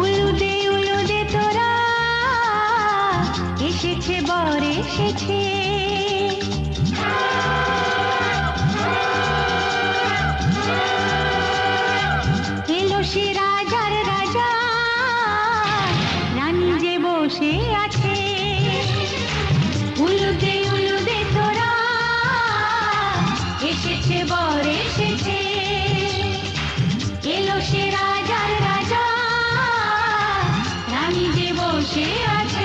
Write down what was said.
উলুদে উলুদে তোরা এসেছে, বর এসেছে। এলো সে রাজার রাজা, রানী যে বসে আছে। উলুদে উলুদে তোরা এসেছে, বর এসেছে। खुशी आज